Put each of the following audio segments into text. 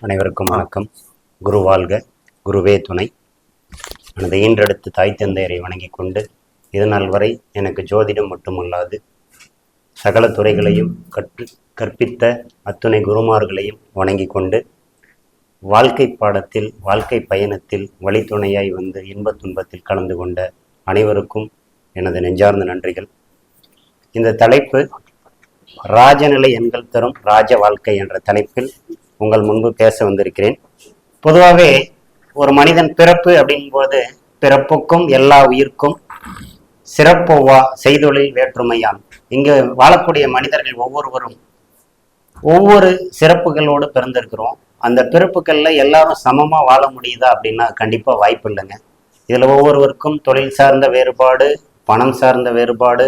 அனைவருக்கும் வணக்கம். குரு வாழ்க குருவே துணை. எனது ஈன்றெடுத்து தாய் தந்தையரை வணங்கிக் கொண்டு இதுநாள் வரை எனக்கு ஜோதிடம் மட்டுமல்லாது சகல துறைகளையும் கற்று கற்பித்த அத்துணை குருமார்களையும் வணங்கிக் கொண்டு வாழ்க்கை பாடத்தில் வாழ்க்கை பயணத்தில் வழித்துணையாய் வந்து இன்பத் துன்பத்தில் கலந்து கொண்ட அனைவருக்கும் எனது நெஞ்சார்ந்த நன்றிகள். இந்த தலைப்பு ராஜநிலை எண்கள் தரும் ராஜ வாழ்க்கை என்ற தலைப்பில் உங்கள் முன்பு பேச வந்திருக்கிறேன். பொதுவாகவே ஒரு மனிதன் பிறப்பு அப்படிங்கும்போது பிறப்புக்கும் எல்லா உயிர்க்கும் சிறப்பொவ்வா செய்தொழில் வேற்றுமையான் இங்கு வாழக்கூடிய மனிதர்கள் ஒவ்வொருவரும் ஒவ்வொரு சிறப்புகளோடு பிறந்திருக்கிறோம். அந்த பிறப்புகளில் எல்லாரும் சமமா வாழ முடியுதா அப்படின்னா கண்டிப்பாக வாய்ப்பு இல்லைங்க இதில் ஒவ்வொருவருக்கும் தொழில் சார்ந்த வேறுபாடு பணம் சார்ந்த வேறுபாடு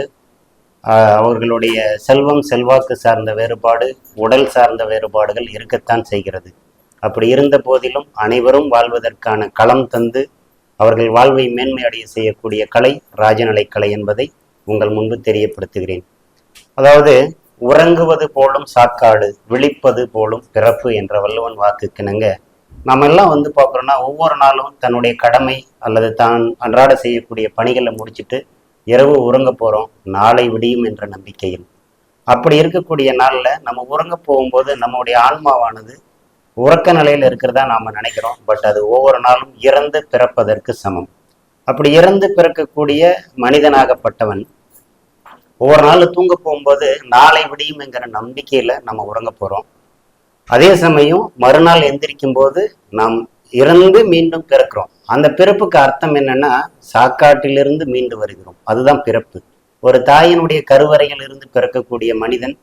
அவர்களுடைய செல்வம் செல்வாக்கு சார்ந்த வேறுபாடு உடல் சார்ந்த வேறுபாடுகள் இருக்கத்தான் செய்கிறது. அப்படி இருந்த போதிலும் அனைவரும் வாழ்வதற்கான களம் தந்து அவர்கள் வாழ்வை மேன்மையடைய செய்யக்கூடிய கலை ராஜநிலை கலை என்பதை உங்கள் முன்பு தெரியப்படுத்துகிறேன். அதாவது உறங்குவது போலும் சாக்காடு விழிப்பது போலும் பிறப்பு என்ற வள்ளுவன் வாக்குக்கிணங்க நம்ம எல்லாம் வந்து பார்க்குறோன்னா ஒவ்வொரு நாளும் தன்னுடைய கடமை அல்லது தான் அன்றாட செய்யக்கூடிய பணிகளை முடிச்சிட்டு இரவு உறங்க போகிறோம் நாளை விடியும் என்ற நம்பிக்கையில். அப்படி இருக்கக்கூடிய நாளில் நம்ம உறங்க போகும்போது நம்முடைய ஆன்மாவானது உறக்க நிலையில் இருக்கிறதா நாம் நினைக்கிறோம். பட் அது ஒவ்வொரு நாளும் இறந்து பிறப்பதற்கு சமம். அப்படி இறந்து பிறக்கக்கூடிய மனிதனாகப்பட்டவன் ஒவ்வொரு நாள் தூங்க போகும்போது நாளை விடியும் என்கிற நம்பிக்கையில நம்ம உறங்க போறோம். அதே சமயம் மறுநாள் எந்திரிக்கும் போது நாம் இறந்து மீண்டும் பிறக்கிறோம். அந்த பிறப்புக்கு அர்த்தம் என்னன்னா சாக்காட்டிலிருந்து மீண்டு வருகிறோம். அதுதான் பிறப்பு. ஒரு தாயினுடைய கருவறையில் இருந்து பிறக்கக்கூடிய மனிதன்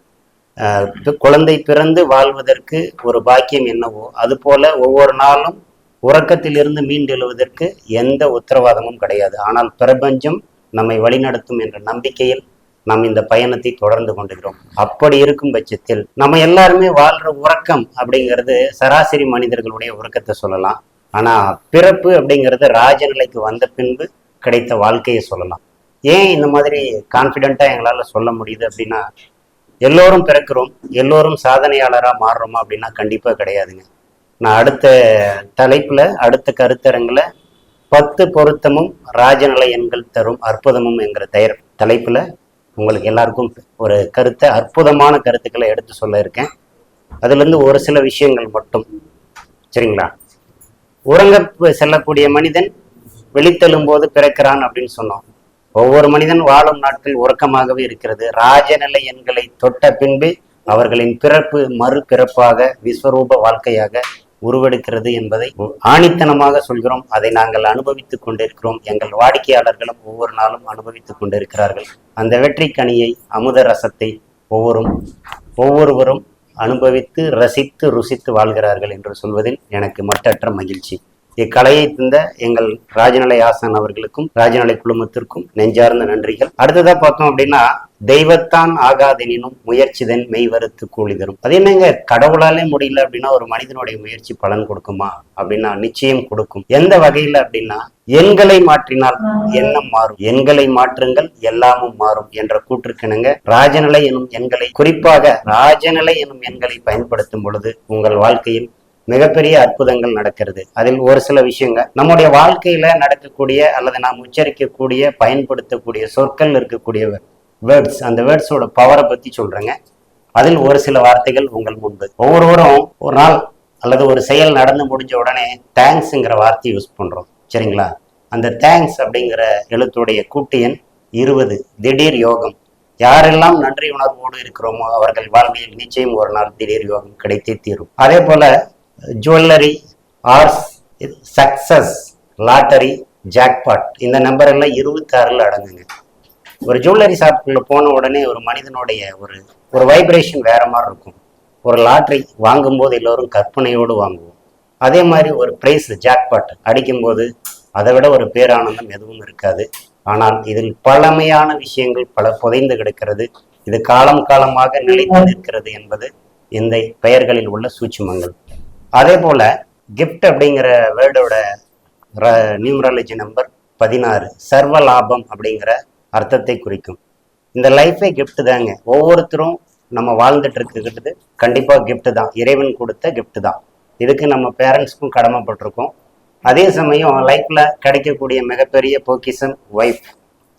ஆஹ், குழந்தை பிறந்து வாழ்வதற்கு ஒரு பாக்கியம் என்னவோ அதுபோல ஒவ்வொரு நாளும் உறக்கத்திலிருந்து மீண்டெழுவதற்கு எந்த உத்தரவாதமும் கிடையாது. ஆனால் பிரபஞ்சம் நம்மை வழிநடத்தும் என்ற நம்பிக்கையில் நாம் இந்த பயணத்தை தொடர்ந்து கொண்டுகிறோம் அப்படி இருக்கும் பட்சத்தில் நம்ம எல்லாருமே வாழ்ற உறக்கம் அப்படிங்கிறது சராசரி மனிதர்களுடைய உறக்கத்தை சொல்லலாம். ஆனா பிறப்பு அப்படிங்கிறது ராஜநிலைக்கு வந்த பின்பு கிடைத்த வாழ்க்கையை சொல்லலாம். ஏன் இந்த மாதிரி கான்பிடென்ட்டா எங்களால சொல்ல முடியுது அப்படின்னா எல்லோரும் பிறக்கிறோம் எல்லோரும் சாதனையாளரா மாறுறோமா அப்படின்னா கண்டிப்பா கிடையாதுங்க. நான் அடுத்த தலைப்புல அடுத்த கருத்தரங்கில் பத்து பொருத்தமும் ராஜநிலை எண்கள் தரும் அற்புதமும் என்கிற தயார் தலைப்புல உங்களுக்கு எல்லாருக்கும் ஒரு கருத்தை அற்புதமான கருத்துக்களை எடுத்து சொல்ல இருக்கேன். அதுல இருந்து ஒரு சில விஷயங்கள் மட்டும். சரிங்களா? உறங்க செல்லக்கூடிய மனிதன் வெளித்தெழும் போது பிறக்கிறான் அப்படின்னு சொன்னோம். ஒவ்வொரு மனிதன் வாழும் நாட்கள் உறக்கமாகவே இருக்கிறது. ராஜநிலை எண்களை தொட்ட பின்பு அவர்களின் பிறப்பு மறுபிறப்பாக விஸ்வரூப வாழ்க்கையாக உருவெடுக்கிறது என்பதை ஆணித்தனமாக சொல்கிறோம். அதை நாங்கள் அனுபவித்துக் கொண்டிருக்கிறோம். எங்கள் வாடிக்கையாளர்களும் ஒவ்வொரு நாளும் அனுபவித்துக் கொண்டிருக்கிறார்கள். அந்த வெற்றி கனியை அமுத ரசத்தை ஒவ்வொரும் ஒவ்வொருவரும் அனுபவித்து ரசித்து ருசித்து வாழ்கிறார்கள் என்று சொல்வதில் எனக்கு மட்டற்ற மகிழ்ச்சி. இக்கலையை தந்த எங்கள் ராஜநிலை ஆசான் அவர்களுக்கும் ராஜநிலை குழுமத்திற்கும் நெஞ்சார்ந்த நன்றிகள். அடுத்ததாக பார்த்தோம் அப்படின்னா தெய்வத்தான் ஆகாதெனினும் முயற்சிதன் மெய் வறுத்து கூலி தரும். அது என்னங்க? கடவுளாலே முடியல அப்படின்னா ஒரு மனிதனுடைய முயற்சி பலன் கொடுக்குமா? அப்படின்னா நிச்சயம் கொடுக்கும். எந்த வகையில அப்படின்னா எண்களை மாற்றினால் எண்ணம் மாறும். எண்களை மாற்றுங்கள் எல்லாமும் மாறும் என்ற கூற்றுக்கிணங்க. ராஜநிலை எனும் எண்களை குறிப்பாக ராஜநிலை எனும் எண்களை பயன்படுத்தும் பொழுது உங்கள் வாழ்க்கையில் மிகப்பெரிய அற்புதங்கள் நடக்கிறது. அதில் ஒரு சில விஷயங்கள் நம்முடைய வாழ்க்கையில நடக்கக்கூடிய அல்லது நாம் உச்சரிக்கக்கூடிய பயன்படுத்தக்கூடிய சொற்கள் இருக்கக்கூடியவர் வேர்ட்ஸ் அந்த வேர்ட்ஸோட பவரை பத்தி சொல்றேங்க. அதில் ஒரு சில வார்த்தைகள் உங்கள் முன்பு. ஒவ்வொருவரும் ஒரு நாள் அல்லது ஒரு செயல் நடந்து முடிஞ்ச உடனே தேங்க்ஸுங்கிற வார்த்தையை யூஸ் பண்றோம். சரிங்களா? அந்த தேங்க்ஸ் அப்படிங்கிற எழுத்துடைய கூட்டு எண் இருபது. திடீர் யோகம். யாரெல்லாம் நன்றி உணர்வோடு இருக்கிறோமோ அவர்கள் வாழ்வில் நிச்சயம் ஒரு நாள் திடீர் யோகம் கிடைத்தே தீரும். அதே போல ஜுவல்லரி ஆர்ஸ் சக்சஸ் லாட்டரி ஜாக்பாட் இந்த நம்பர் எல்லாம் இருபத்தாறுல அடங்குங்க. ஒரு ஜுவல்லரி ஷாப்புக்குள்ள போன உடனே ஒரு மனிதனுடைய ஒரு ஒரு வைப்ரேஷன் வேற மாதிரி இருக்கும். ஒரு லாட்ரி வாங்கும்போது எல்லோரும் கற்பனையோடு வாங்குவோம். அதே மாதிரி ஒரு பிரைஸ் ஜாக்பாட் அடிக்கும்போது அதை விட ஒரு பேரானந்தம் எதுவும் இருக்காது. ஆனால் இதில் பழமையான விஷயங்கள் பல புதைந்து கிடக்கிறது. இது காலம் காலமாக நிலைத்து நிற்கிறது என்பது இந்த பெயர்களில் உள்ள சூட்சுமங்கள். அதே போல கிஃப்ட் அப்படிங்கிற வேர்டோட நியூமராலஜி நம்பர் பதினாறு. சர்வ லாபம் அப்படிங்கிற அர்த்தத்தை குறிக்கும். இந்த லைஃபே கிஃப்ட் தாங்க. ஒவ்வொருத்தரும் நம்ம வாழ்ந்துட்டு இருக்கிறது கண்டிப்பாக கிஃப்ட் தான். இறைவன் கொடுத்த கிஃப்ட் தான். இதுக்கு நம்ம பேரண்ட்ஸ்க்கும் கடமைப்பட்டிருக்கோம். அதே சமயம் லைஃப்பில் கிடைக்கக்கூடிய மிகப்பெரிய பொக்கிசம் ஒய்ஃப்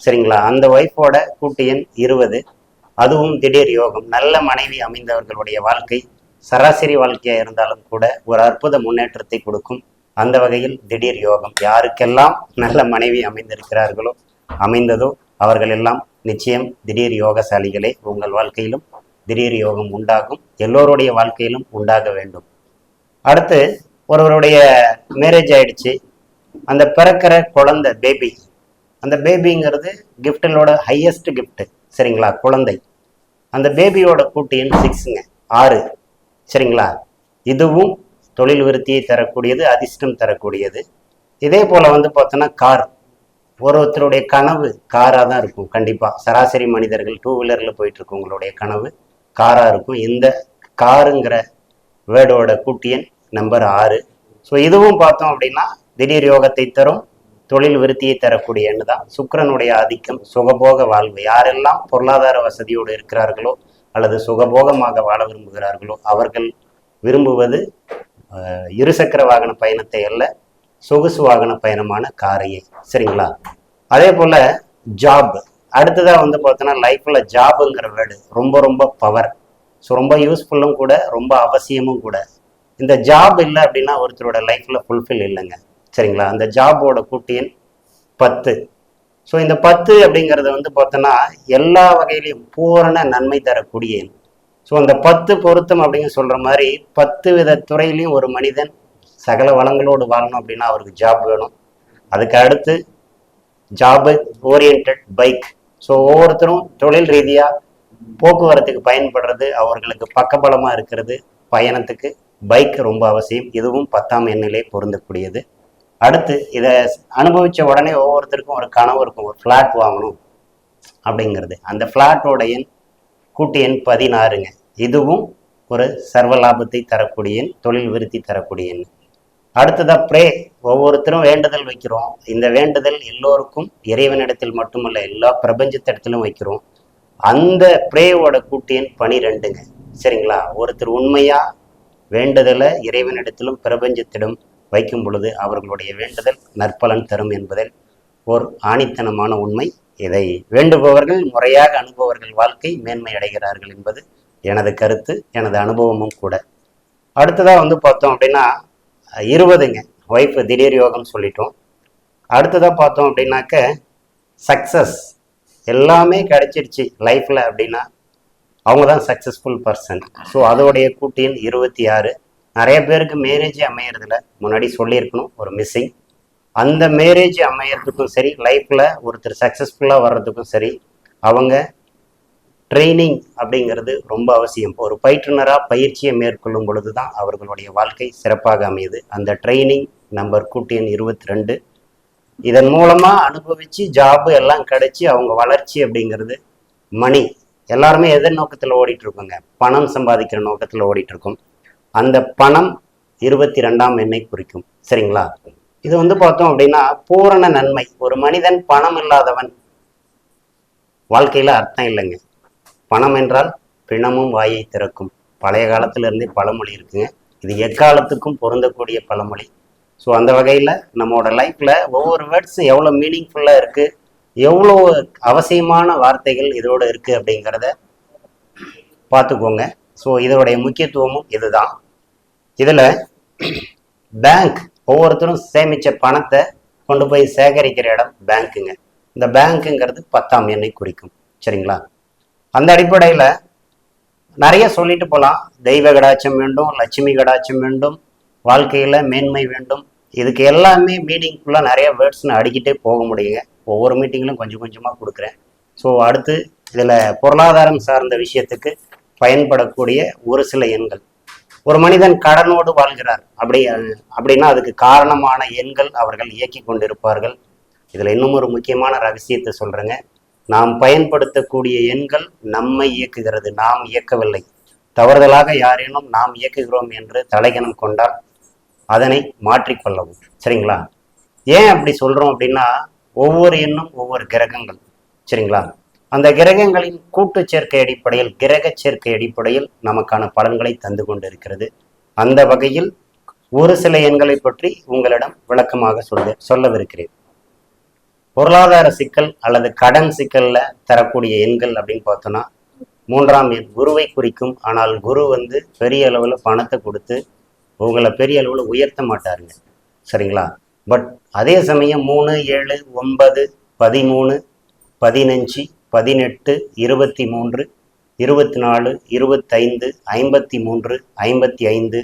சரிங்களா? அந்த ஒய்ஃபோட கூட்டு எண் இருபது. அதுவும் திடீர் யோகம். நல்ல மனைவி அமைந்தவர்களுடைய வாழ்க்கை சராசரி வாழ்க்கையாக இருந்தாலும் கூட ஒரு அற்புத முன்னேற்றத்தை கொடுக்கும். அந்த வகையில் திடீர் யோகம். யாருக்கெல்லாம் நல்ல மனைவி அமைந்திருக்கிறார்களோ அமைந்ததோ அவர்கள் எல்லாம் நிச்சயம் திடீர் யோகசாலிகளே. உங்கள் வாழ்க்கையிலும் திடீர் யோகம் உண்டாகும். எல்லோருடைய வாழ்க்கையிலும் உண்டாக வேண்டும். அடுத்து ஒருவருடைய மேரேஜ் ஆயிடுச்சு. அந்த பிறக்கிற குழந்தை பேபி அந்த பேபிங்கிறது கிஃப்டிலோட ஹையஸ்ட் கிஃப்ட்டு சரிங்களா? குழந்தை. அந்த பேபியோட கூட்டு எண் சிக்ஸுங்க ஆறு. சரிங்களா? இதுவும் தொழில் விருத்தியை தரக்கூடியது அதிர்ஷ்டம் தரக்கூடியது. இதே போல் வந்து பார்த்தோன்னா கார் ஒருத்தருடைய கனவு காராக தான் இருக்கும். கண்டிப்பாக சராசரி மனிதர்கள் டூ வீலரில் போயிட்டு இருக்கவங்களுடைய கனவு காராக இருக்கும். இந்த காருங்கிற வேர்டோட கூட்டு நம்பர் ஆறு. ஸோ இதுவும் பார்த்தோம் அப்படின்னா திடீர் யோகத்தை தரும் தொழில் விருத்தியை தரக்கூடிய எண்ணு தான். சுக்கரனுடைய ஆதிக்கம் சுகபோக வாழ்வு. யாரெல்லாம் பொருளாதார வசதியோடு இருக்கிறார்களோ அல்லது சுகபோகமாக வாழ விரும்புகிறார்களோ அவர்கள் விரும்புவது இருசக்கர வாகன பயணத்தை அல்ல. சொகுசு வாகன பயணமான காரையை. சரிங்களா? அதே போல ஜாப் அடுத்ததா வந்து பார்த்தோன்னா லைஃப்ல ஜாபுங்கிற வேர்டு ரொம்ப ரொம்ப பவர் ஸோ ரொம்ப யூஸ்ஃபுல்லும் கூட ரொம்ப அவசியமும் கூட. இந்த ஜாப் இல்லை அப்படின்னா ஒருத்தரோட லைஃப்ல ஃபுல்ஃபில் இல்லைங்க. சரிங்களா? அந்த ஜாபோட கூட்டியன் பத்து. ஸோ இந்த பத்து அப்படிங்கிறது வந்து பார்த்தோன்னா எல்லா வகையிலையும் பூரண நன்மை தரக்கூடிய ஸோ அந்த பத்து பொருத்தம் அப்படின்னு சொல்ற மாதிரி பத்து வித துறையிலையும் ஒரு மனிதன் சகல வளங்களோடு வாழணும் அப்படின்னா அவருக்கு ஜாப் வேணும். அதுக்கு அடுத்து ஜாப் ஓரியன்ட் பைக் ஸோ ஒவ்வொருத்தரும் தொழில் ரீதியாக போக்குவரத்துக்கு பயன்படுறது அவர்களுக்கு பக்கபலமாக இருக்கிறது பயணத்துக்கு பைக் ரொம்ப அவசியம். இதுவும் பத்தாம் எண்ணிலே பொருந்தக்கூடியது. அடுத்து இதை அனுபவித்த உடனே ஒவ்வொருத்தருக்கும் ஒரு கனவு இருக்கும். ஒரு ஃப்ளாட் வாங்கணும் அப்படிங்கிறது. அந்த ஃப்ளாட்டோட எண் கூட்டு எண் பதினாறுங்க. இதுவும் ஒரு சர்வ லாபத்தை தரக்கூடிய எண் தொழில் விருத்தி தரக்கூடிய எண். அடுத்ததாக ப்ரே ஒவ்வொருத்தரும் வேண்டுதல் வைக்கிறோம். இந்த வேண்டுதல் எல்லோருக்கும் இறைவனிடத்தில் மட்டுமல்ல எல்லா பிரபஞ்சத்திடத்திலும் வைக்கிறோம். அந்த ப்ரேவோட கூட்டியன் பனிரெண்டுங்க. சரிங்களா? ஒருத்தர் உண்மையா வேண்டுதலை இறைவனிடத்திலும் பிரபஞ்சத்திடம் வைக்கும் பொழுது அவர்களுடைய வேண்டுதல் நற்பலன் தரும் என்பதில் ஓர் ஆணித்தனமான உண்மை இதை. வேண்டுபவர்கள் முறையாக அனுபவர்கள் வாழ்க்கை மேன்மை அடைகிறார்கள் என்பது எனது கருத்து எனது அனுபவமும் கூட. அடுத்ததாக வந்து பார்த்தோம் அப்படின்னா இருபதுங்க. ஒய்ஃப் திடீர் யோகம் சொல்லிட்டோம். அடுத்ததாக பார்த்தோம் அப்படின்னாக்க சக்ஸஸ் எல்லாமே கிடைச்சிருச்சு லைஃப்பில் அப்படின்னா அவங்க தான் சக்ஸஸ்ஃபுல் பர்சன் ஸோ அதோடைய கூட்டியன் இருபத்தி ஆறு. நிறைய பேருக்கு மேரேஜ் அமையறதில்ல முன்னாடி சொல்லியிருக்கணும் ஒரு மிஸ்ஸிங் அந்த மேரேஜ் அமையறதுக்கும் சரி லைஃப்பில் ஒருத்தர் சக்ஸஸ்ஃபுல்லாக வர்றதுக்கும் சரி அவங்க ட்ரைனிங் அப்படிங்கிறது ரொம்ப அவசியம். ஒரு பயிற்றுனராக பயிற்சியை மேற்கொள்ளும் பொழுது தான் அவர்களுடைய வாழ்க்கை சிறப்பாக அமையுது. அந்த ட்ரைனிங் நம்பர் கூட்டியன் இருபத்தி ரெண்டு இதன் மூலமாக அனுபவிச்சு ஜாபு எல்லாம் கிடைச்சி அவங்க வளர்ச்சி அப்படிங்கிறது மணி எல்லாருமே எதன் நோக்கத்தில் ஓடிட்டுருக்கோங்க. பணம் சம்பாதிக்கிற நோக்கத்தில் ஓடிட்டுருக்கோம். அந்த பணம் இருபத்தி ரெண்டாம் எண்ணை குறிக்கும். சரிங்களா? இது வந்து பார்த்தோம் அப்படின்னா பூரண நன்மை. ஒரு மனிதன் பணம் இல்லாதவன் வாழ்க்கையில அர்த்தம் இல்லைங்க. பணம் என்றால் பிணமும் வாயை திறக்கும். பழைய காலத்துல இருந்தே பழமொழி இருக்குங்க. இது எக்காலத்துக்கும் பொருந்தக்கூடிய பழமொழி. ஸோ அந்த வகையில் நம்மளோட லைஃப்பில் ஒவ்வொரு வேர்ட்ஸ் எவ்வளோ மீனிங்ஃபுல்லாக இருக்குது எவ்வளோ அவசியமான வார்த்தைகள் இதோட இருக்குது அப்படிங்கிறத பார்த்துக்கோங்க. ஸோ இதோடைய முக்கியத்துவமும் இதுதான். இதில் பேங்க் ஒவ்வொருத்தரும் சேமித்த பணத்தை கொண்டு போய் சேகரிக்கிற இடம் பேங்க்குங்க இந்த பேங்க்குங்கிறது பத்தாம் எண்ணை குறிக்கும். சரிங்களா? அந்த அடிப்படையில் நிறைய சொல்லிட்டு போகலாம் தெய்வ கடாட்சம் வேண்டும் லட்சுமி கடாட்சம் வேண்டும் வாழ்க்கையில் மேன்மை வேண்டும். இதுக்கு எல்லாமே மீனிங்ஃபுல்லாக நிறைய வேர்ட்ஸ் நான் அடிக்கிட்டே போக முடியுங்க. ஒவ்வொரு மீட்டிங்லையும் கொஞ்சம் கொஞ்சமாக கொடுக்குறேன். ஸோ அடுத்து இதில் பொருளாதாரம் சார்ந்த விஷயத்துக்கு பயன்படக்கூடிய ஒரு சில எண்கள். ஒரு மனிதன் கடனோடு வாழ்கிறார். அப்படி அப்படின்னா அதுக்கு காரணமான எண்கள் அவர்கள் இயக்கி கொண்டிருப்பார்கள். இதில் இன்னும் ஒரு முக்கியமான ரகசியத்தை சொல்கிறேங்க நாம் பயன்படுத்தக்கூடிய எண்கள் நம்மை இயக்குகிறது. நாம் இயக்கவில்லை. தவறுதலாக யாரேனும் நாம் இயக்குகிறோம் என்று தலைகணம் கொண்டால் அதனை மாற்றிக்கொள்ளவும் சரிங்களா? ஏன் அப்படி சொல்றோம் அப்படின்னா ஒவ்வொரு எண்ணும் ஒவ்வொரு கிரகங்கள். சரிங்களா? அந்த கிரகங்களின் கூட்டு சேர்க்கை அடிப்படையில் கிரக சேர்க்கை அடிப்படையில் நமக்கான பலன்களை தந்து கொண்டிருக்கிறது. அந்த வகையில் ஒரு சில எண்களை பற்றி உங்களிடம் விளக்கமாக சொல்ல சொல்லவிருக்கிறேன். பொருளாதார சிக்கல் அல்லது கடன் சிக்கல்ல தரக்கூடிய எண்கள் அப்படின்னு பார்த்தோம்னா மூன்றாம் எண் குருவை குறிக்கும். ஆனால் குரு வந்து பெரிய அளவில் பணத்தை கொடுத்து உங்களை பெரிய அளவில் உயர்த்த மாட்டாருங்க. சரிங்களா? பட் அதே சமயம் மூணு ஏழு ஒன்பது பதிமூணு பதினஞ்சு பதினெட்டு இருபத்தி மூன்று இருபத்தி நாலு இருபத்தைந்து ஐம்பத்தி மூன்று ஐம்பத்தி ஐந்து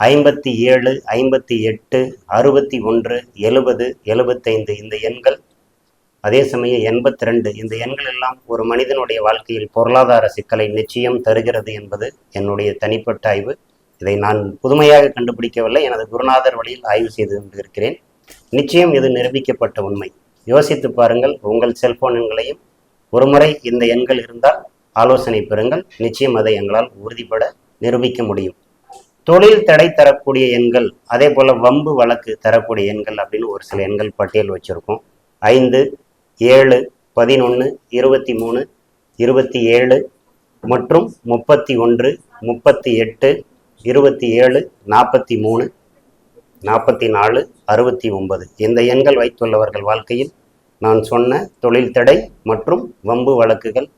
ஐம்பத்தி ஏழு ஐம்பத்தி எட்டு அறுபத்தி ஒன்று எழுபது எழுபத்தைந்து இந்த எண்கள். அதே சமயம் எண்பத்தி ரெண்டு இந்த எண்கள் எல்லாம் ஒரு மனிதனுடைய வாழ்க்கையில் பொருளாதார சிக்கலை நிச்சயம் தருகிறது என்பது என்னுடைய தனிப்பட்ட ஆய்வு. இதை நான் புதுமையாக கண்டுபிடிக்கவில்லை. எனது குருநாதர் வழியில் ஆய்வு செய்து கொண்டிருக்கிறேன். நிச்சயம் இது நிரூபிக்கப்பட்ட உண்மை. யோசித்து பாருங்கள் உங்கள் செல்போன் எண்களையும் ஒருமுறை இந்த எண்கள் இருந்தால் ஆலோசனை பெறுங்கள். நிச்சயம் அதை எங்களால் உறுதிப்பட நிரூபிக்க முடியும். தொழில் தடை தரக்கூடிய எண்கள் அதே போல் வம்பு வழக்கு தரக்கூடிய எண்கள் அப்படின்னு ஒரு சில எண்கள் பட்டியல் வச்சுருக்கோம். ஐந்து ஏழு பதினொன்று இருபத்தி மூணு இருபத்தி ஏழு மற்றும் முப்பத்தி ஒன்று முப்பத்தி எட்டு இருபத்தி ஏழு நாற்பத்தி மூணு நாற்பத்தி நாலு அறுபத்தி ஒன்பது. இந்த எண்கள் வைத்துள்ளவர்கள் வாழ்க்கையில் நான் சொன்ன தொழில் தடை மற்றும் வம்பு வழக்குகள்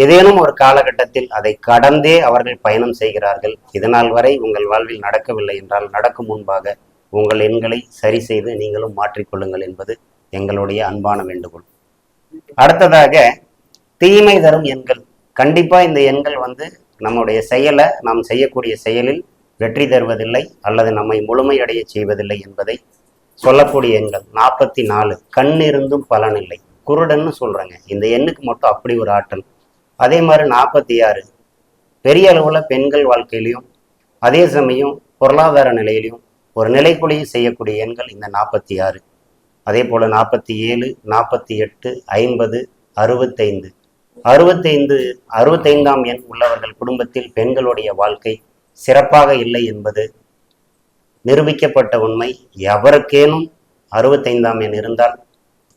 ஏதேனும் ஒரு காலகட்டத்தில் அதை கடந்தே அவர்கள் பயணம் செய்கிறார்கள். இதனால் வரை உங்கள் வாழ்வில் நடக்கவில்லை என்றால் நடக்கும் முன்பாக உங்கள் எண்களை சரி செய்து நீங்களும் மாற்றிக்கொள்ளுங்கள் என்பது எங்களுடைய அன்பான வேண்டுகோள். அடுத்ததாக தீமை தரும் எண்கள். கண்டிப்பா இந்த எண்கள் வந்து நம்முடைய செயலை நாம் செய்யக்கூடிய செயலில் வெற்றி தருவதில்லை அல்லது நம்மை முழுமையடைய செய்வதில்லை என்பதை சொல்லக்கூடிய எண்கள். நாற்பத்தி நாலு. கண் இருந்தும் பலனில்லை குருடன்னு சொல்றாங்க. இந்த எண்ணுக்கு மட்டும் அப்படி ஒரு ஆற்றல். அதே மாதிரி நாற்பத்தி ஆறு. பெரிய அளவில் பெண்கள் வாழ்க்கையிலையும் அதே சமயம் பொருளாதார நிலையிலையும் ஒரு நிலைக்குழியை செய்யக்கூடிய எண்கள் இந்த நாற்பத்தி ஆறு. அதே போல் நாற்பத்தி ஏழு நாற்பத்தி எட்டு ஐம்பது அறுபத்தைந்து. அறுபத்தைந்து அறுபத்தைந்தாம் எண் உள்ளவர்கள் குடும்பத்தில் பெண்களுடைய வாழ்க்கை சிறப்பாக இல்லை என்பது நிரூபிக்கப்பட்ட உண்மை. எவருக்கேனும் அறுபத்தைந்தாம் எண் இருந்தால்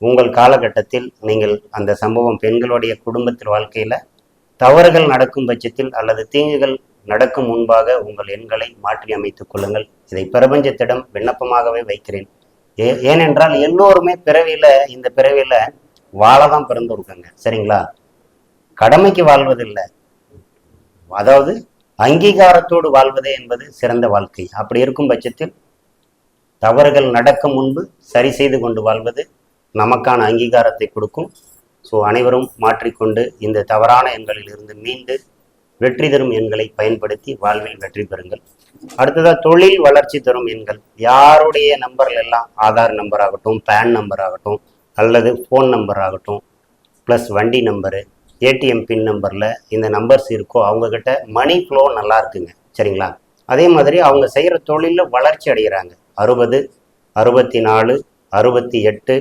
உங்கள் காலகட்டத்தில் நீங்கள் அந்த சம்பவம் பெண்களுடைய குடும்பத்தில் வாழ்க்கையில் தவறுகள் நடக்கும் பட்சத்தில் அல்லது தீங்குகள் நடக்கும் முன்பாக உங்கள் எண்களை மாற்றி அமைத்துக் கொள்ளுங்கள். இதை பிரபஞ்சத்திடம் விண்ணப்பமாகவே வைக்கிறேன். ஏ ஏனென்றால் எல்லோருமே பிறவியில இந்த பிறவியில வாழதான் பிறந்து இருக்காங்க சரிங்களா? கடமைக்கு வாழ்வதில்லை. அதாவது அங்கீகாரத்தோடு வாழ்வதே என்பது சிறந்த வாழ்க்கை. அப்படி இருக்கும் பட்சத்தில் தவறுகள் நடக்கும் முன்பு சரி செய்து கொண்டு வாழ்வது நமக்கான அங்கீகாரத்தை கொடுக்கும். ஸோ அனைவரும் மாற்றிக்கொண்டு இந்த தவறான எண்களில் இருந்து மீண்டு வெற்றி தரும் எண்களை பயன்படுத்தி வாழ்வில் வெற்றி பெறுங்கள். அடுத்ததாக தொழில் வளர்ச்சி தரும் எண்கள். யாருடைய நம்பர்ல எல்லாம் ஆதார் நம்பர் ஆகட்டும் பேன் நம்பர் ஆகட்டும் அல்லது ஃபோன் நம்பர் ஆகட்டும் ப்ளஸ் வண்டி நம்பரு ஏடிஎம் பின் நம்பரில் இந்த நம்பர்ஸ் இருக்கோ அவங்கக்கிட்ட மணி ஃப்ளோ நல்லா இருக்குங்க. சரிங்களா? அதே மாதிரி அவங்க செய்கிற தொழிலில் வளர்ச்சி அடைகிறாங்க அறுபது அறுபத்தி நாலு அறுபத்தி எட்டு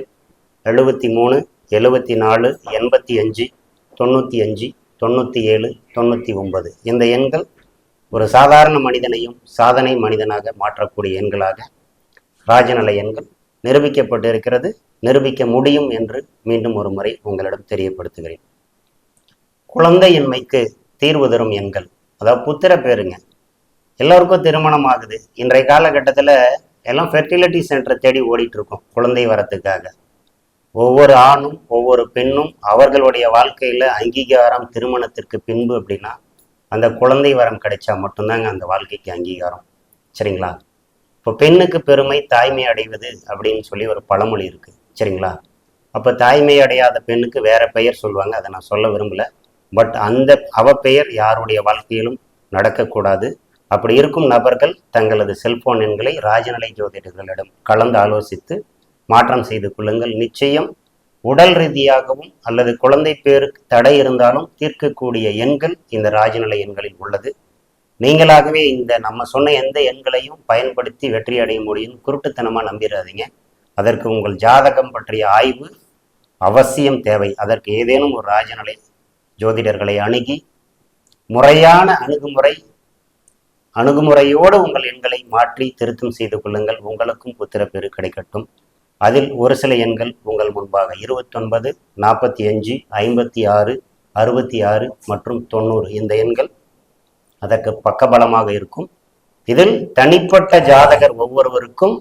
எழுபத்தி மூணு எழுபத்தி நாலு எண்பத்தி அஞ்சு தொண்ணூற்றி அஞ்சு தொண்ணூற்றி ஏழு தொண்ணூற்றி ஒன்பது இந்த எண்கள் ஒரு சாதாரண மனிதனையும் சாதனை மனிதனாக மாற்றக்கூடிய எண்களாக ராஜநல எண்கள் நிரூபிக்கப்பட்டு இருக்கிறது நிரூபிக்க முடியும் என்று மீண்டும் ஒரு முறை உங்களிடம் தெரியப்படுத்துகிறேன். குழந்தையின்மைக்கு தீர்வு தரும் எண்கள் அதாவது புத்திர பேருங்க. எல்லோருக்கும் திருமணம் ஆகுது இன்றைய காலகட்டத்தில் எல்லாம் ஃபெர்டிலிட்டி சென்டரை தேடி ஓடிட்டு இருக்கோம் குழந்தை வரத்துக்காக. ஒவ்வொரு ஆணும் ஒவ்வொரு பெண்ணும் அவர்களுடைய வாழ்க்கையில் அங்கீகாரம் திருமணத்திற்கு பின்பு அப்படின்னா அந்த குழந்தை வரம் கிடைச்சா மட்டும்தாங்க அந்த வாழ்க்கைக்கு அங்கீகாரம். சரிங்களா? இப்போ பெண்ணுக்கு பெருமை தாய்மை அடைவது அப்படின்னு சொல்லி ஒரு பழமொழி இருக்கு. சரிங்களா? அப்போ தாய்மை அடையாத பெண்ணுக்கு வேற பெயர் சொல்லுவாங்க. அதை நான் சொல்ல விரும்பல. பட் அந்த அவ பெயர் யாருடைய வாழ்க்கையிலும் நடக்கக்கூடாது. அப்படி இருக்கும் நபர்கள் தங்களது செல்போன் எண்களை ராஜநிலை ஜோதிடர்களிடம் கலந்து ஆலோசித்து மாற்றம் செய்து கொள்ளுங்கள். நிச்சயம் உடல் ரீதியாகவும் அல்லது குழந்தை பேருக்கு தடை இருந்தாலும் தீர்க்கக்கூடிய எண்கள் இந்த ராஜநிலை எண்களில் உள்ளது. நீங்களாகவே இந்த நம்ம சொன்ன எந்த எண்களையும் பயன்படுத்தி வெற்றி அடைய முடியும் குருட்டுத்தனமாக நம்பிடாதீங்க அதற்கு உங்கள் ஜாதகம் பற்றிய ஆய்வு அவசியம் தேவை. அதற்கு ஏதேனும் ஒரு ராஜநிலை ஜோதிடர்களை அணுகி முறையான அணுகுமுறை அணுகுமுறையோடு உங்கள் எண்களை மாற்றி திருத்தம் செய்து கொள்ளுங்கள். உங்களுக்கும் புத்திரப்பேறு கிடைக்கட்டும். அதில் ஒரு சில எண்கள் உங்கள் முன்பாக. இருபத்தொன்பது நாற்பத்தி அஞ்சு ஐம்பத்தி ஆறு அறுபத்தி ஆறு மற்றும் தொண்ணூறு. இந்த எண்கள் அதற்கு பக்கபலமாக இருக்கும். இதில் தனிப்பட்ட ஜாதகர் ஒவ்வொருவருக்கும்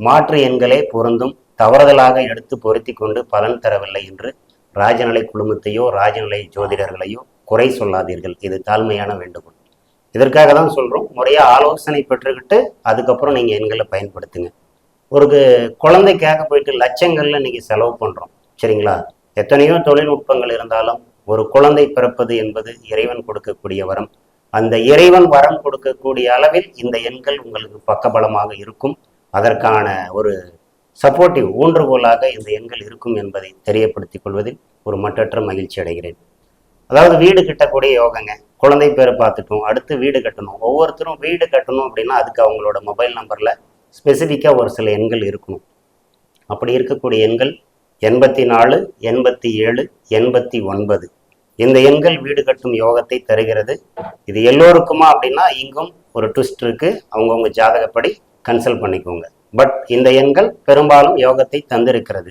மாற்று எண்களே பொருந்தும். தவறுதலாக எடுத்து பொருத்தி கொண்டு பலன் தரவில்லை என்று ராஜநிலை குழுமத்தையோ ராஜநிலை ஜோதிடர்களையோ குறை சொல்லாதீர்கள். இது தாழ்மையான வேண்டுகோள். இதற்காக தான் சொல்கிறோம் முறையாக ஆலோசனை பெற்றுக்கிட்டு அதுக்கப்புறம் நீங்கள் எண்களை பயன்படுத்துங்க. ஒரு குழந்தைக்காக போயிட்டு லட்சங்கள்ல இன்னைக்கு செலவு பண்றோம். சரிங்களா? எத்தனையோ தொழில்நுட்பங்கள் இருந்தாலும் ஒரு குழந்தை பிறப்பது என்பது இறைவன் கொடுக்கக்கூடிய வரம். அந்த இறைவன் வரம் கொடுக்கக்கூடிய அளவில் இந்த எண்கள் உங்களுக்கு பக்கபலமாக இருக்கும். அதற்கான ஒரு சப்போர்ட்டிவ் ஊன்றுகோலாக இந்த எண்கள் இருக்கும் என்பதை தெரியப்படுத்திக் கொள்வதில் ஒரு மற்றற்ற மகிழ்ச்சி அடைகிறேன். அதாவது வீடு கட்டக்கூடிய யோகங்க. குழந்தை பேரை பார்த்துட்டோம் அடுத்து வீடு கட்டணும். ஒவ்வொருத்தரும் வீடு கட்டணும் அப்படின்னா அதுக்கு அவங்களோட மொபைல் நம்பரில் ஸ்பெசிஃபிக்காக ஒரு சில எண்கள் இருக்கணும். அப்படி இருக்கக்கூடிய எண்கள் எண்பத்தி நாலு எண்பத்தி ஏழு எண்பத்தி ஒன்பது இந்த எண்கள் வீடு கட்டும் யோகத்தை தருகிறது. இது எல்லோருக்குமா அப்படின்னா இங்கும் ஒரு ட்விஸ்ட் இருக்கு. அவங்கவுங்க ஜாதகப்படி கன்சல்ட் பண்ணிக்கோங்க. பட் இந்த எண்கள் பெரும்பாலும் யோகத்தை தந்திருக்கிறது.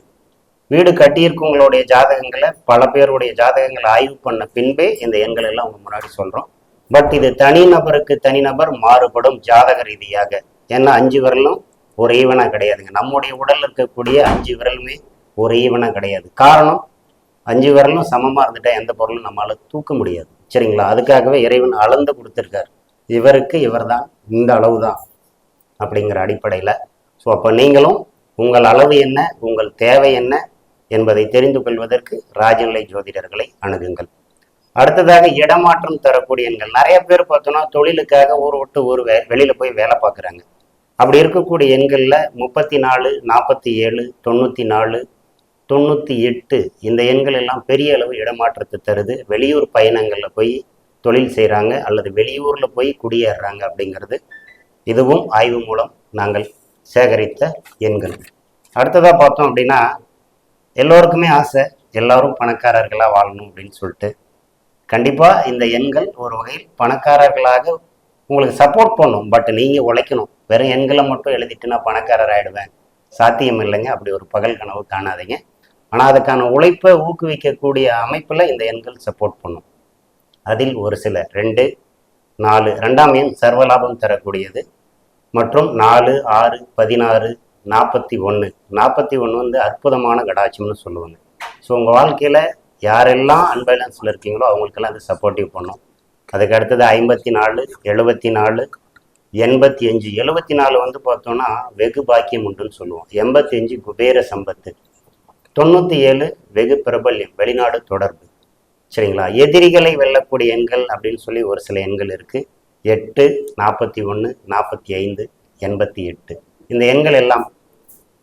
வீடு கட்டியிருக்கவங்களுடைய ஜாதகங்களை பல பேருடைய ஜாதகங்களை ஆய்வு பண்ண பின்பே இந்த எண்கள் எல்லாம் அவங்க முன்னாடி சொல்றோம். பட் இது தனிநபருக்கு தனிநபர் மாறுபடும் ஜாதக ரீதியாக. ஏன்னா அஞ்சு விரலும் ஒரு ஈவனாக கிடையாதுங்க. நம்முடைய உடல் இருக்கக்கூடிய அஞ்சு விரலுமே ஒரு ஈவனாக கிடையாது. காரணம் அஞ்சு விரலும் சமமாக இருந்துட்டா எந்த பொருளும் நம்மளால் தூக்க முடியாது. சரிங்களா? அதுக்காகவே இறைவன் அளந்து கொடுத்துருக்காரு. இவருக்கு இவர்தான் இந்த அளவு தான் அப்படிங்கிற அடிப்படையில். ஸோ அப்போ நீங்களும் உங்கள் அளவு என்ன உங்கள் தேவை என்ன என்பதை தெரிந்து கொள்வதற்கு ராஜநிலை ஜோதிடர்களை அணுகுங்கள். அடுத்ததாக இடமாற்றம் தரக்கூடிய எண்கள். நிறைய பேர் பார்த்தோன்னா தொழிலுக்காக ஊர் விட்டு ஊர் வே வெளியில போய் வேலை பார்க்குறாங்க. அப்படி இருக்கக்கூடிய எண்களில் முப்பத்தி நாலு நாற்பத்தி ஏழு தொண்ணூற்றி நாலு தொண்ணூற்றி எட்டு இந்த எண்கள் எல்லாம் பெரிய அளவு இடமாற்றத்தை தருது. வெளியூர் பயணங்களில் போய் தொழில் செய்கிறாங்க அல்லது வெளியூரில் போய் குடியேறுறாங்க அப்படிங்கிறது இதுவும் ஆய்வு மூலம் நாங்கள் சேகரித்த எண்கள். அடுத்ததாக பார்த்தோம் அப்படின்னா எல்லோருக்குமே ஆசை எல்லாரும் பணக்காரர்களாக வாழணும் அப்படின்னு சொல்லிட்டு கண்டிப்பாக இந்த எண்கள் ஒரு வகையில் பணக்காரர்களாக உங்களுக்கு சப்போர்ட் பண்ணும். பட் நீங்கள் உழைக்கணும். வெறும் எண்களை மட்டும் எழுதிட்டு நான் பணக்காரர் ஆகிடுவேன் சாத்தியம் இல்லைங்க. அப்படி ஒரு பகல் கனவு காணாதீங்க. ஆனால் அதுக்கான உழைப்பை ஊக்குவிக்கக்கூடிய அமைப்பில் இந்த எண்கள் சப்போர்ட் பண்ணும். அதில் ஒரு சில ரெண்டு நாலு ரெண்டாம் எண் சர்வலாபம் தரக்கூடியது. மற்றும் நாலு ஆறு பதினாறு நாற்பத்தி ஒன்று நாற்பத்தி ஒன்று வந்து அற்புதமான கடாட்சம்னு சொல்லுவாங்க. ஸோ உங்கள் வாழ்க்கையில் யாரெல்லாம் அன்பேலன்ஸில் இருக்கீங்களோ அவங்களுக்கெல்லாம் அது சப்போர்ட்டிவ் பண்ணும். அதுக்கு அடுத்தது ஐம்பத்தி நாலு எழுபத்தி நாலு எண்பத்தி அஞ்சு எழுபத்தி நாலு வந்து பார்த்தோம்னா வெகு பாக்கியம் உண்டுன்னு சொல்லுவோம். எண்பத்தி அஞ்சு குபேர சம்பத்து. தொண்ணூற்றி ஏழு வெகு பிரபல்யம் வெளிநாடு தொடர்பு. சரிங்களா? எதிரிகளை வெல்லக்கூடிய எண்கள் அப்படின்னு சொல்லி ஒரு சில எண்கள் இருக்குது எட்டு நாற்பத்தி ஒன்று நாற்பத்தி ஐந்து எண்பத்தி எட்டு இந்த எண்கள் எல்லாம்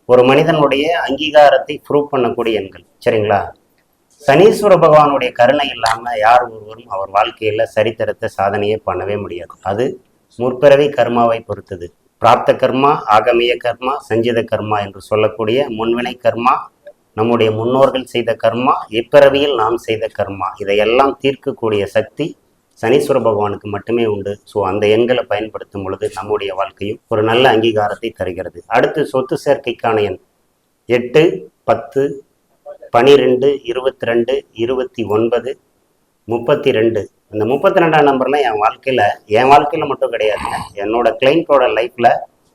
ஒரு மனிதனுடைய அங்கீகாரத்தை ப்ரூவ் பண்ணக்கூடிய எண்கள். சரிங்களா? சனீஸ்வர பகவானுடைய கருணை இல்லாமல் யார் ஒருவரும் அவர் வாழ்க்கையில் சரித்திரத்தை சாதனையே பண்ணவே முடியாது. அது முற்பிறவி கர்மாவை பொறுத்தது. பிராப்த கர்மா ஆகமிய கர்மா சஞ்சித கர்மா என்று சொல்லக்கூடிய முன்வினை கர்மா நம்முடைய முன்னோர்கள் செய்த கர்மா இப்பிறவியில் நாம் செய்த கர்மா இதையெல்லாம் தீர்க்கக்கூடிய சக்தி சனீஸ்வர பகவானுக்கு மட்டுமே உண்டு. ஸோ அந்த எண்களை பயன்படுத்தும் பொழுது நம்முடைய வாழ்க்கையும் ஒரு நல்ல அங்கீகாரத்தை தருகிறது. அடுத்து சொத்து சேர்க்கைக்கான எண். எட்டு பத்து பனிரெண்டு இருபத்தி ரெண்டு இருபத்தி ஒன்பது முப்பத்தி ரெண்டு இந்த முப்பத்தி ரெண்டாம் நம்பர்லாம் என் வாழ்க்கையில் என் வாழ்க்கையில் மட்டும் கிடையாதுங்க என்னோட கிளைண்ட்டோட லைஃப்பில்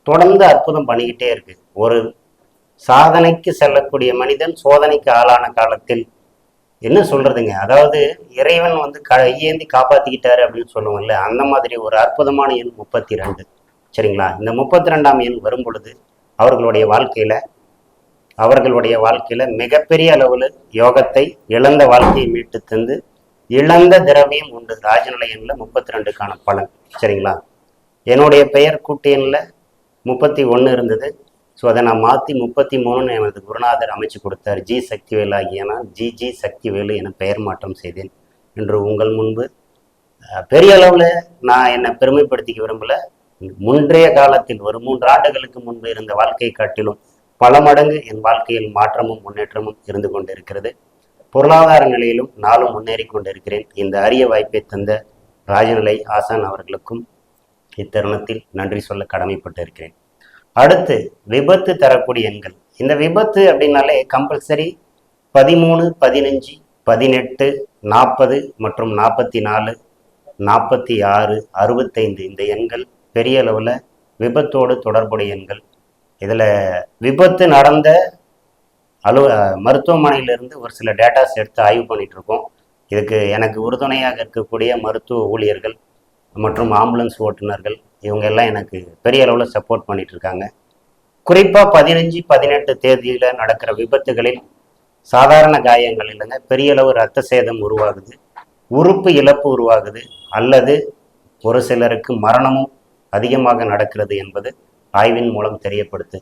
தொடர்ந்து அற்புதம் பண்ணிக்கிட்டே இருக்கு. ஒரு சாதனைக்கு செல்லக்கூடிய மனிதன் சோதனைக்கு ஆளான காலத்தில் என்ன சொல்றதுங்க? அதாவது இறைவன் வந்து கையேந்தி காப்பாத்திக்கிட்டாரு அப்படின்னு சொல்லுவோம்ல அந்த மாதிரி ஒரு அற்புதமான எண் முப்பத்தி ரெண்டு சரிங்களா? இந்த முப்பத்தி ரெண்டாம் எண் வரும் பொழுது அவர்களுடைய வாழ்க்கையில அவர்களுடைய வாழ்க்கையில மிகப்பெரிய அளவில் யோகத்தை இழந்த வாழ்க்கையை மீட்டு தந்து இழந்த திரவியம் உண்டு ராஜநிலை முப்பத்தி ரெண்டுக்கான பலன் சரிங்களா? என்னுடைய பெயர் கூட்டு முப்பத்தி ஒன்று இருந்தது. ஸோ அதை நான் மாற்றி முப்பத்தி மூணுன்னு எனது குருநாதர் அமைச்சு கொடுத்தார். ஜி சக்திவேல் ஆகியனா ஜி ஜி சக்திவேலு என பெயர் மாற்றம் செய்தேன். என்று உங்கள் முன்பு பெரிய அளவில் நான் என்னை பெருமைப்படுத்திக்க விரும்பல. முன்றைய காலத்தில் ஒரு மூன்று ஆண்டுகளுக்கு முன்பு இருந்த வாழ்க்கை காட்டிலும் பல மடங்கு என் வாழ்க்கையில் மாற்றமும் முன்னேற்றமும் இருந்து கொண்டிருக்கிறது. பொருளாதார நிலையிலும் நாளும் முன்னேறி கொண்டிருக்கிறேன். இந்த அரிய வாய்ப்பை தந்த ராஜநிலை ஆசான் அவர்களுக்கும் இத்தருணத்தில் நன்றி சொல்ல கடமைப்பட்டு இருக்கிறேன் அடுத்து விபத்து தரக்கூடிய எண்கள். இந்த விபத்து அப்படின்னாலே கம்பல்சரி பதிமூணு பதினஞ்சு பதினெட்டு நாற்பது மற்றும் நாற்பத்தி நாலு நாற்பத்தி ஆறு அறுபத்தைந்து இந்த எண்கள் பெரிய அளவில் விபத்தோடு தொடர்புடைய எண்கள். இதில் விபத்து நடந்த அலுவ மருத்துவமனையிலிருந்து ஒரு சில டேட்டாஸ் எடுத்து ஆய்வு பண்ணிட்டு இருக்கோம். இதுக்கு எனக்கு உறுதுணையாக இருக்கக்கூடிய மருத்துவ ஊழியர்கள் மற்றும் ஆம்புலன்ஸ் ஓட்டுநர்கள் இவங்க எல்லாம் எனக்கு பெரிய அளவில் சப்போர்ட் பண்ணிட்டு இருக்காங்க. குறிப்பாக பதினஞ்சு பதினெட்டு தேதியில் நடக்கிற விபத்துகளில் சாதாரண காயங்கள் இல்லைங்க. பெரிய அளவு ரத்த சேதம் உருவாகுது. உறுப்பு இழப்பு உருவாகுது. அல்லது ஒரு சிலருக்கு மரணமும் அதிகமாக நடக்கிறது என்பது ஆய்வின் மூலம் தெரியப்படுத்து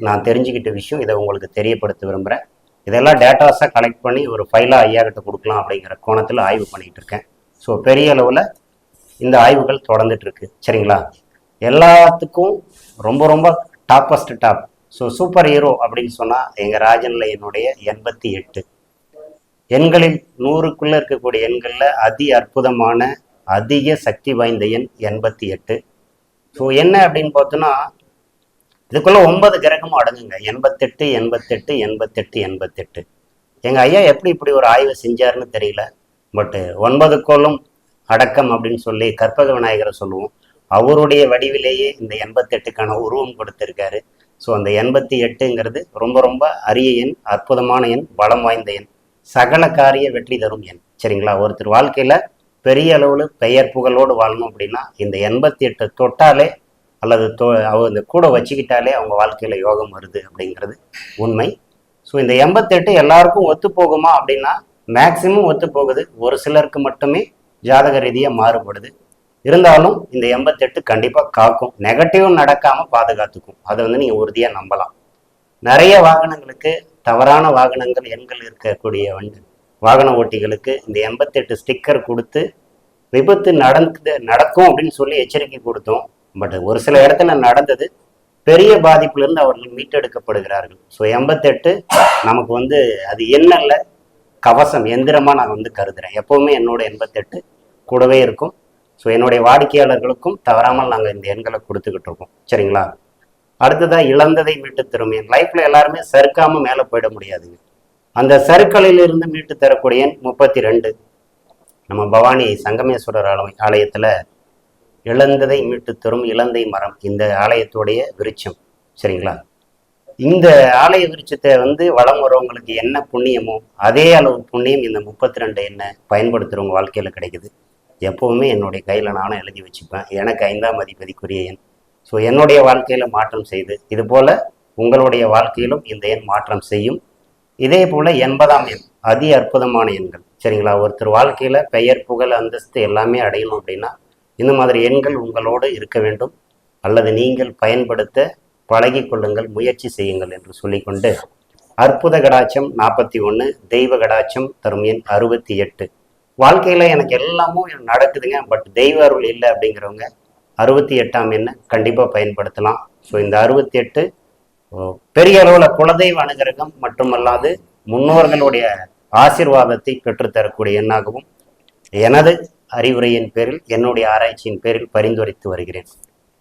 நான் தெரிஞ்சுக்கிட்ட விஷயம் இதை உங்களுக்கு தெரியப்படுத்த விரும்புகிறேன் இதெல்லாம் டேட்டாஸாக கலெக்ட் பண்ணி ஒரு ஃபைலாக ஐயா கிட்ட கொடுக்கலாம் அப்படிங்கிற கோணத்தில் ஆய்வு பண்ணிகிட்டு இருக்கேன். ஸோ பெரிய அளவில் இந்த ஆய்வுகள் தொடர்ந்துட்டுருக்கு சரிங்களா? எல்லாத்துக்கும் ரொம்ப ரொம்ப toppest top so super hero அப்படின்னு சொன்னால் எங்கள் ராஜனில் என்னுடைய எண்பத்தி எட்டு. எண்களில் நூறுக்குள்ளே இருக்கக்கூடிய எண்களில் அதி அற்புதமான அதிக சக்தி வாய்ந்த எண் எண்பத்தி எட்டு. ஸோ என்ன அப்படின்னு பார்த்தோன்னா இதுக்குள்ள ஒன்பது கிரகமும் அடங்குங்க. எண்பத்தெட்டு எண்பத்தெட்டு எண்பத்தெட்டு எண்பத்தெட்டு. எங்கள் ஐயா எப்படி இப்படி ஒரு ஆய்வு செஞ்சாருன்னு தெரியல. பட்டு ஒன்பது கோளும் அடக்கம் அப்படின்னு சொல்லி கற்பக விநாயகரை சொல்லுவோம். அவருடைய வடிவிலேயே இந்த எண்பத்தெட்டுக்கான உருவம் கொடுத்திருக்காரு. ஸோ அந்த எண்பத்தி எட்டுங்கிறது ரொம்ப ரொம்ப அரிய எண் அற்புதமான எண் பலம் வாய்ந்த எண் சகல காரிய வெற்றி தரும் எண். சரிங்களா? ஒருத்தர் வாழ்க்கையில் பெரிய அளவில் பெயர் புகழோடு வாழணும் அப்படின்னா இந்த எண்பத்தி எட்டு தொட்டாலே அல்லது தோ அவங்க இந்த கூட வச்சுக்கிட்டாலே அவங்க வாழ்க்கையில் யோகம் வருது அப்படிங்கிறது உண்மை. ஸோ இந்த எண்பத்தெட்டு எல்லாருக்கும் ஒத்து போகுமா அப்படின்னா மேக்சிமம் ஒத்து போகுது. ஒரு சிலருக்கு மட்டுமே ஜாதக ரீதியாக மாறுபடுது. இருந்தாலும் இந்த எண்பத்தெட்டு கண்டிப்பாக காக்கும். நெகட்டிவும் நடக்காமல் பாதுகாத்துக்கும். அதை வந்து நீங்கள் உறுதியாக நம்பலாம். நிறைய வாகனங்களுக்கு தவறான வாகனங்கள் எண்கள் இருக்கக்கூடிய வண்டி வாகன ஓட்டிகளுக்கு இந்த எண்பத்தெட்டு ஸ்டிக்கர் கொடுத்து விபத்து நடந்து நடக்கும் அப்படின்னு சொல்லி எச்சரிக்கை கொடுத்தோம். பட் ஒரு சில இடத்துல நடந்தது பெரிய பாதிப்பிலிருந்து அவர்கள் மீட்டெடுக்கப்படுகிறார்கள். ஸோ எண்பத்தெட்டு நமக்கு வந்து அது என்னல்ல கவசம் எந்திரமாக நான் வந்து கருதுறேன். எப்போவுமே என்னோட எண்பத்தெட்டு கூடவே இருக்கும். ஸோ என்னுடைய வாடிக்கையாளர்களுக்கும் தவறாமல் நாங்கள் இந்த எண்களை கொடுத்துக்கிட்டு இருக்கோம். சரிங்களா? அடுத்ததாக இழந்ததை மீட்டு தரும் என் லைஃப்பில் எல்லாருமே சறுக்காமல் மேலே போயிட முடியாதுங்க. அந்த சறுக்களில் மீட்டு தரக்கூடிய எண் முப்பத்தி ரெண்டு நம்ம பவானி சங்கமேஸ்வரர் ஆலய ஆலயத்தில் இழந்ததை மீட்டு தரும் இலந்தை மரம் இந்த ஆலயத்துடைய விருட்சம். சரிங்களா? இந்த ஆலய விருட்சத்தை வந்து வளம் வரவங்களுக்கு என்ன புண்ணியமோ அதே அளவு புண்ணியம் இந்த முப்பத்தி ரெண்டு எண்ணை பயன்படுத்துகிறவங்க வாழ்க்கையில் கிடைக்குது. எப்பவுமே என்னுடைய கையில் நானும் எழுதி வச்சுப்பேன். எனக்கு ஐந்தாம் அதிபதிக்குரிய எண். ஸோ என்னுடைய வாழ்க்கையில் மாற்றம் செய்து இது போல உங்களுடைய வாழ்க்கையிலும் இந்த எண் மாற்றம் செய்யும். இதே போல எண்பதாம் எண் அதி அற்புதமான எண்கள். சரிங்களா? ஒருத்தர் வாழ்க்கையில் பெயர் புகழ் அந்தஸ்து எல்லாமே அடையணும் அப்படின்னா இந்த மாதிரி எண்கள் உங்களோடு இருக்க வேண்டும். அல்லது நீங்கள் பயன்படுத்த பழகி கொள்ளுங்கள் முயற்சி செய்யுங்கள் என்று சொல்லிக்கொண்டு அற்புத கடாட்சம் நாற்பத்தி ஒன்று தெய்வ கடாட்சம் தரும் எண் அறுபத்தி எட்டு. வாழ்க்கையில் எனக்கு எல்லாமும் நடக்குதுங்க. பட் தெய்வ அருள் இல்லை அப்படிங்கிறவங்க அறுபத்தி எட்டாம் எண்ணை கண்டிப்பாக பயன்படுத்தலாம். ஸோ இந்த அறுபத்தி எட்டு பெரிய அளவில் குலதெய்வ அனுகிரகம் மட்டுமல்லாது முன்னோர்களுடைய ஆசிர்வாதத்தை பெற்றுத்தரக்கூடிய எண்ணாகவும் எனது அறிவுரையின் பேரில் என்னுடைய ஆராய்ச்சியின் பேரில் பரிந்துரைத்து வருகிறேன்.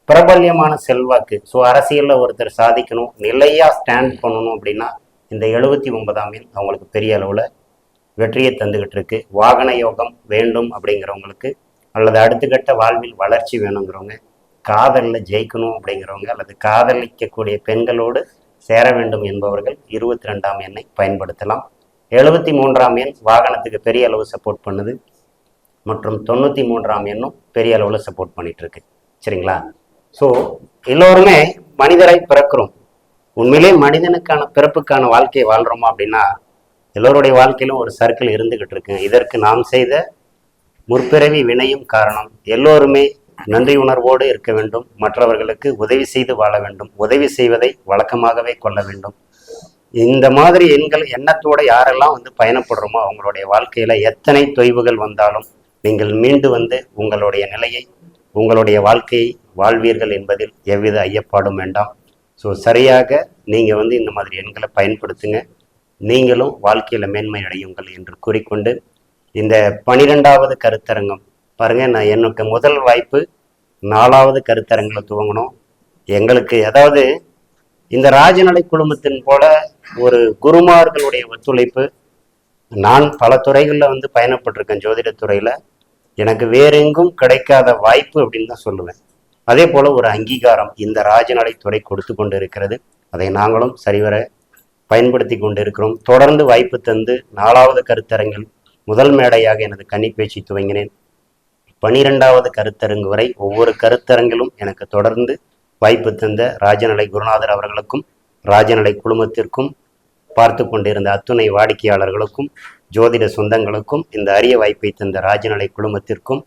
பிரபல்யமான செல்வாக்கு. ஸோ அரசியலில் ஒருத்தர் சாதிக்கணும் நிலையாக ஸ்டாண்ட் பண்ணணும் அப்படின்னா இந்த எழுபத்தி ஒன்பதாம் எண் அவங்களுக்கு பெரிய அளவில் வெற்றியை தந்துகிட்டு இருக்கு. வாகன யோகம் வேண்டும் அப்படிங்கிறவங்களுக்கு அல்லது அடுத்தகட்ட வாழ்வில் வளர்ச்சி வேணுங்கிறவங்க காதலில் ஜெயிக்கணும் அப்படிங்கிறவங்க அல்லது காதலிக்கக்கூடிய பெண்களோடு சேர வேண்டும் என்பவர்கள் இருபத்தி ரெண்டாம் எண்ணை பயன்படுத்தலாம். எழுபத்தி மூன்றாம் எண் வாகனத்துக்கு பெரிய அளவு சப்போர்ட் பண்ணுது. மற்றும் தொண்ணூற்றி மூன்றாம் எண்ணும் பெரிய அளவில் சப்போர்ட் பண்ணிகிட்ருக்கு இருக்கு சரிங்களா? ஸோ எல்லோருமே மனிதரை பிறக்கிறோம். உண்மையிலே மனிதனுக்கான பிறப்புக்கான வாழ்க்கையை வாழ்கிறோமா அப்படின்னா எல்லோருடைய வாழ்க்கையிலும் ஒரு சர்க்கிள் இருந்துக்கிட்டு இருக்கு. இதற்கு நாம் செய்த முற்பிறவி வினையும் காரணம் எல்லோருமே நன்றி உணர்வோடு இருக்க வேண்டும். மற்றவர்களுக்கு உதவி செய்து வாழ வேண்டும். உதவி செய்வதை வழக்கமாகவே கொள்ள வேண்டும். இந்த மாதிரி எண்கள் எண்ணத்தோட யாரெல்லாம் வந்து பயணப்படுறோமோ அவங்களுடைய வாழ்க்கையில எத்தனை தொய்வுகள் வந்தாலும் நீங்கள் மீண்டு வந்து உங்களுடைய நிலையை உங்களுடைய வாழ்க்கையை வாழ்வீர்கள் என்பதில் எவ்வித ஐயப்பாடும் வேண்டாம். ஸோ சரியாக நீங்கள் வந்து இந்த மாதிரி எண்களை பயன்படுத்துங்க. நீங்களும் வாழ்க்கையில் மேன்மை அடையுங்கள் என்று கூறிக்கொண்டு இந்த பனிரெண்டாவது கருத்தரங்கம் பாருங்கள் நான் எனக்கு முதல் வாய்ப்பு நாலாவது கருத்தரங்களை துவங்கணும். எங்களுக்கு அதாவது இந்த ராஜநடை குழுமத்தின் போல ஒரு குருமார்களுடைய ஒத்துழைப்பு நான் பல துறைகளில் வந்து பயணப்பட்டிருக்கேன் ஜோதிடத் துறையில் எனக்கு வேறெங்கும் கிடைக்காத வாய்ப்பு அப்படின்னு தான் சொல்லுவேன். அதே போல ஒரு அங்கீகாரம் இந்த ராஜநடை துறை கொடுத்து கொண்டு இருக்கிறது அதை நாங்களும் சரிவர பயன்படுத்தி கொண்டிருக்கிறோம். தொடர்ந்து வாய்ப்பு தந்து நாலாவது கருத்தரங்கில் முதல் மேடையாக எனது கன்னிப்பேச்சு துவங்கினேன். பனிரெண்டாவது கருத்தரங்கு வரை ஒவ்வொரு கருத்தரங்கிலும் எனக்கு தொடர்ந்து வாய்ப்பு தந்த ராஜநடை குருநாதர் அவர்களுக்கும் ராஜநடை குழுமத்திற்கும் பார்த்து கொண்டிருந்த அத்துணை வாடிக்கையாளர்களுக்கும் ஜோதிட சொந்தங்களுக்கும் இந்த அரிய வாய்ப்பை தந்த ராஜநலை குழுமத்திற்கும்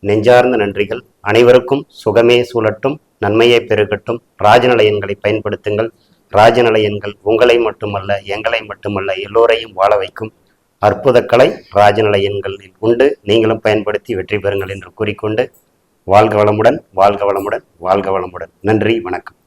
நெஞ்சார்ந்த நன்றிகள். அனைவருக்கும் சுகமே சூழட்டும் நன்மையே பெருகட்டும். ராஜநலயன்களை பயன்படுத்துங்கள். ராஜநலயன்கள் உங்களை மட்டுமல்ல எங்களை மட்டுமல்ல எல்லோரையும் வாழ வைக்கும். அற்புத கலை ராஜநலயன்களில் உண்டு. நீங்களும் பயன்படுத்தி வெற்றி பெறுங்கள் என்று கூறிக்கொண்டு வாழ்க வளமுடன் வாழ்க வளமுடன் வாழ்க வளமுடன். நன்றி வணக்கம்.